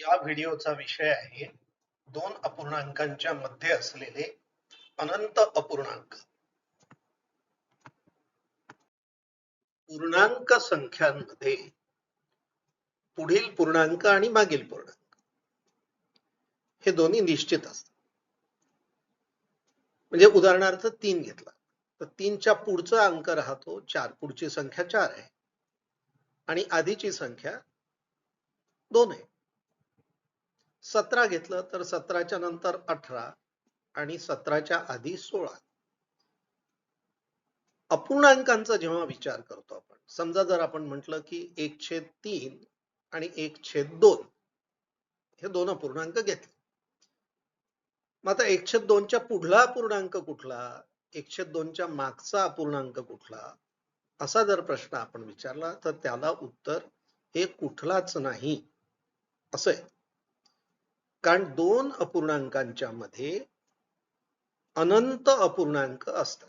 या व्हिडिओचा विषय आहे दोन अपूर्णांकांच्या मध्ये असलेले अनंत अपूर्णांक. पूर्णांक संख्यांमध्ये पुढील पूर्णांक आणि मागील पूर्णांक. हे दोन्ही निश्चित असतात. म्हणजे उदाहरणार्थ तीन घेतला. तर तीनच्या पुढचा अंक राहतो चार पुढची संख्या चार आहे. आणि आधीची संख्या दोन आहे. सतरा घेतलं तर सतराच्या नंतर अठरा आणि सतराच्या आधी सोळा. अपूर्णांकांचा जेव्हा विचार करतो आपण समजा जर आपण म्हटलं की एक छेद तीन आणि एक छेद दोन हे दोन अपूर्णांक घेतले. मग आता एक छेद दोनच्या पुढला अपूर्णांक कुठला? एक छेद दोनच्या मागचा अपूर्णांक कुठला? असा जर प्रश्न आपण विचारला तर त्याला उत्तर हे कुठलाच नाही. असं आहे. कारण दोन अपूर्णांकांच्या मध्ये अनंत अपूर्णांक असतात.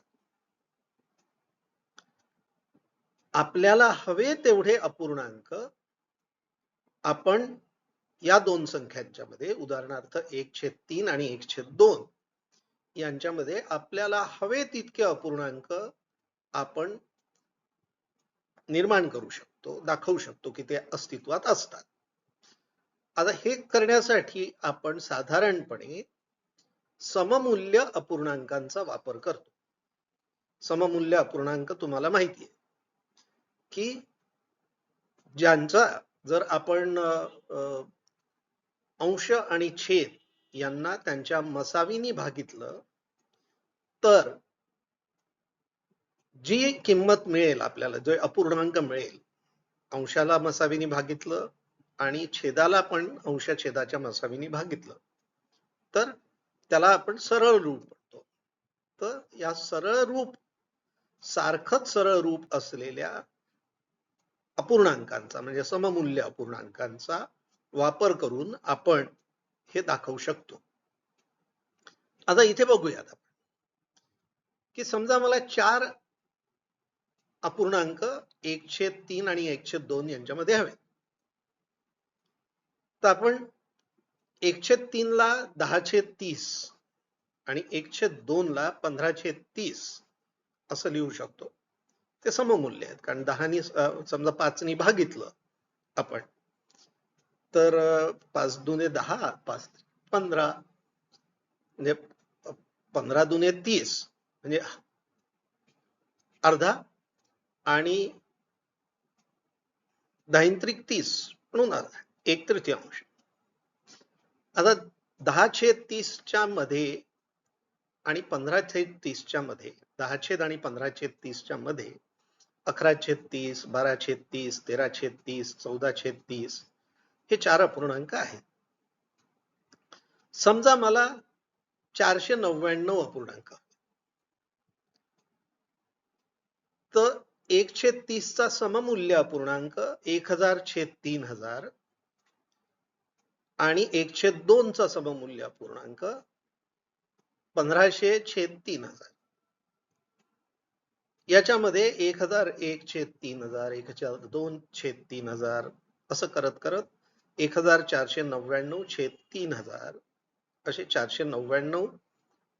आपल्याला हवे तेवढे अपूर्णांक आपण या दोन संख्यांच्या मध्ये उदाहरणार्थ एक छेद तीन आणि एक छेद दोन यांच्यामध्ये आपल्याला हवे तितके अपूर्णांक आपण निर्माण करू शकतो दाखवू शकतो की ते अस्तित्वात असतात. आता हे करण्यासाठी आपण साधारणपणे सममूल्य अपूर्णांकांचा वापर करतो. सममूल्य अपूर्णांक तुम्हाला माहिती आहे की ज्यांचा जर आपण अंश आणि छेद यांना त्यांच्या मसावीनी भागितलं तर जी किंमत मिळेल आपल्याला जो अपूर्णांक मिळेल अंशाला मसावीनी भागितलं आणि छेदाला पण अंश छेदाच्या मसावीने भागितलं तर त्याला आपण सरळ रूप म्हणतो. तर या सरळ रूप सारखंच सरळ रूप असलेल्या अपूर्णांकांचा म्हणजे सममूल्य अपूर्णांकांचा वापर करून आपण हे दाखवू शकतो. आता इथे बघूयात आपण. की समजा मला चार अपूर्णांक एकशे तीन आणि एकशे दोन यांच्यामध्ये हवेत. तर आपण एकशे तीनला तीन ला तीस आणि एकशे दोनला दोन ला तीस असं लिहू शकतो. ते सममूल्य आहेत कारण दहानी समजा पाचनी भागितलं आपण तर पाच दुने दहा पाच पंधरा म्हणजे पंधरा दुने तीस म्हणजे अर्धा आणि दाहिंत्रिक तीस म्हणून अर्धा. एक तृतीयांश आता दहा छेद तीसच्या मध्ये आणि पंधरा छेद तीसच्या मध्ये दहा छेद आणि पंधरा छेद तीसच्या मध्ये अकरा छेद तीस बारा छेद तीस तेरा छेद तीस चौदा छेद तीस हे चार अपूर्णांक आहेत. समजा मला चारशे नव्याण्णव अपूर्णांक तर एक छेद तीसचा सममूल्य अपूर्णांक एक हजार छेद तीन हजार आणि एकशे दोनचा सममूल्य पूर्णांक पंधराशे छेद तीन हजार. याच्यामध्ये एक हजार एक छेद तीन हजार एक हजार दोन छेद तीन हजार असं करत करत एक हजार चारशे नव्याण्णव छेद तीन हजार असे चारशे नव्याण्णव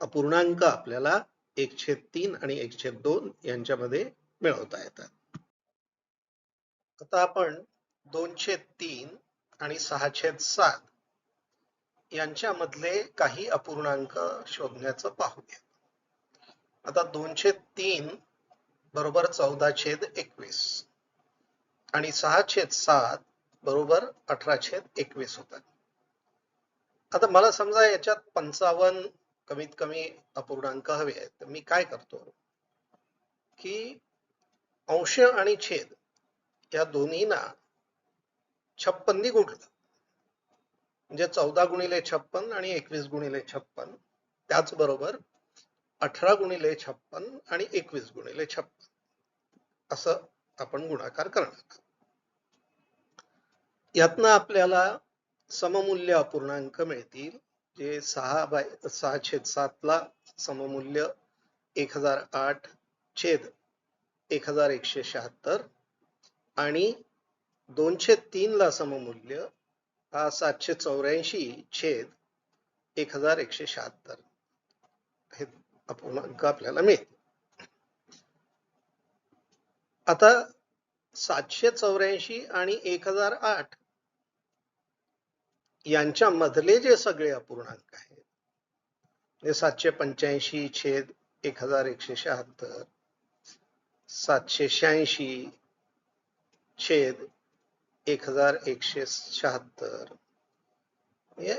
अपूर्णांक आपल्याला एक छेद तीन आणि एक छेद दोन यांच्यामध्ये मिळवता येतात. आता आपण दोनशे तीन आणि सहा छेद सात यांच्यामधले काही अपूर्णांक शोधण्याचं पाहूया. आता दोनशे तीन बरोबर चौदा छेद एकवीस आणि सहा छेद सात बरोबर अठरा छेद एकवीस होतात. आता मला समजा याच्यात पंचावन्न कमीत कमी अपूर्णांक हवे आहेत तर मी काय करतो? की अंश आणि छेद या दोन्हीना छप्पननी गुणलं. म्हणजे चौदा गुणिले छप्पन आणि एकवीस गुणिले छप्पन. त्याचबरोबर अठरा गुणिले छप्पन आणि एकवीस गुणिले छप्पन. असं आपण गुणाकार करणार यातनं आपल्याला सममूल्य अपूर्णांक मिळतील जे सहा बाय सहा छेद सात ला सममूल्य एक हजार आठ छेद एक हजार एकशे शहात्तर आणि दोनशे तीन ला सममूल्य हा सातशे चौऱ्याऐंशी छेद एक हजार एकशे शहात्तर. हे अपूर्णांक आपल्याला मिळते आता सातशे चौऱ्याऐंशी आणि एक हजार आठ यांच्या मधले जे सगळे अपूर्णांक आहेत सातशे पंच्याऐंशी छेद एक हजार एकशे शहात्तर सातशे शहाऐंशी छेद एक हजार एकशे शहात्तर.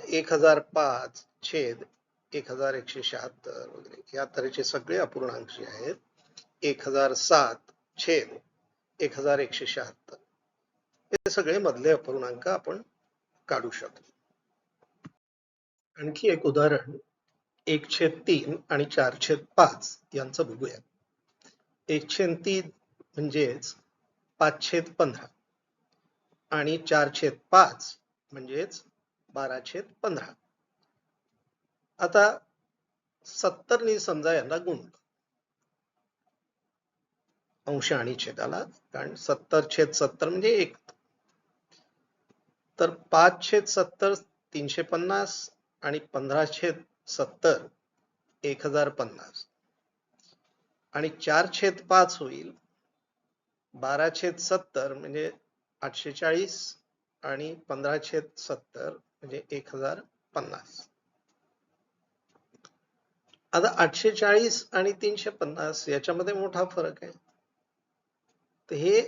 एक हजार पाच छेद एक हजार एकशे शहात्तर वगैरे या तऱ्हेचे सगळे अपूर्णांक जे आहेत. एक हजार सात छेद एक हजार एकशे शहात्तर. हे सगळे मधले अपूर्णांक आपण काढू शकतो. आणखी एक उदाहरण एक छेद तीन आणि चार छेद पाच यांचं बघूया. एक छेद तीन म्हणजेच पाच छेद पंधरा. आणि चार छेद पाच म्हणजेच बारा छेद पंधरा. आता सत्तरनी समजा यांना गुणलं अंश आणि छेदाला कारण सत्तर छेद सत्तर म्हणजे एक. तर पाच छेद सत्तर तीनशे पन्नास आणि पंधरा छेद सत्तर एक हजार पन्नास. आणि चार छेद पाच होईल बारा छेद सत्तर म्हणजे आठशे चाळीस आणि पंधराशे सत्तर म्हणजे एक हजार पन्नास. आता आठशे चाळीस आणि तीनशे पन्नास याच्यामध्ये मोठा फरक आहे. तर हे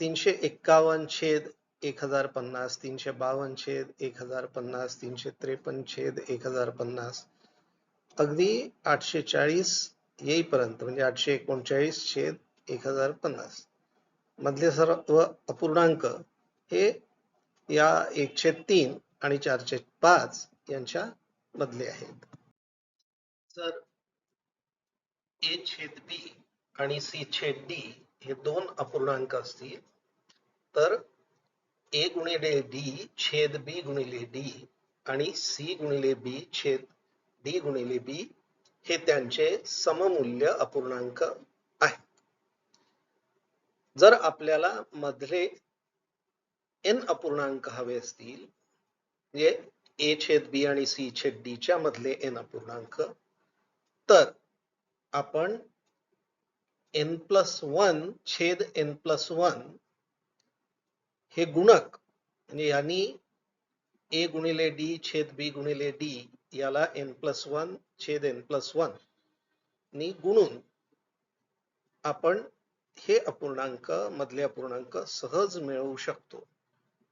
तीनशे एक्कावन्न छेद एक हजार पन्नास तीनशे बावन्न छेद एक हजार पन्नास तीनशे त्रेपन्न छेद एक हजार पन्नास. अगदी आठशे चाळीस येईपर्यंत म्हणजे आठशे एकोणचाळीस छेद एक हजार पन्नास. मधले सर्व अपूर्णांक हे या एकशे तीन आणि चारशे पाच यांच्या मधले आहेत. जर ए छेद बी आणि सी छेद डी हे दोन अपूर्णांक असतील. तर ए गुणिले डी छेद बी गुणिले डी आणि सी गुणिले बी छेद डी गुणिले बी हे त्यांचे सममूल्य अपूर्णांक जर आपल्याला मधले एन अपूर्णांक हवे असतील म्हणजे ए छेद बी आणि सी छेद डी च्या मधले एन अपूर्णांक तर आपण एन प्लस वन छेद एन प्लस वन हे गुणक म्हणजे यांनी ए गुणिले डी छेद बी गुणिले डी याला एन प्लस वन छेद एन प्लस वन नी गुणून आपण हे अपूर्णांक मधले अपूर्णांक सहज मिळवू शकतो.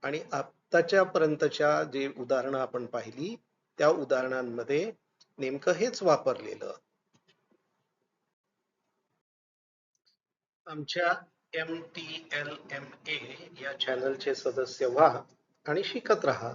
आणि आताच्या पर्यंतच्या जे उदाहरणं आपण पाहिली त्या उदाहरणांमध्ये नेमकं हेच वापरलेलं. आमच्या M T L M A या चॅनलचे सदस्य व्हा आणि शिकत राहा.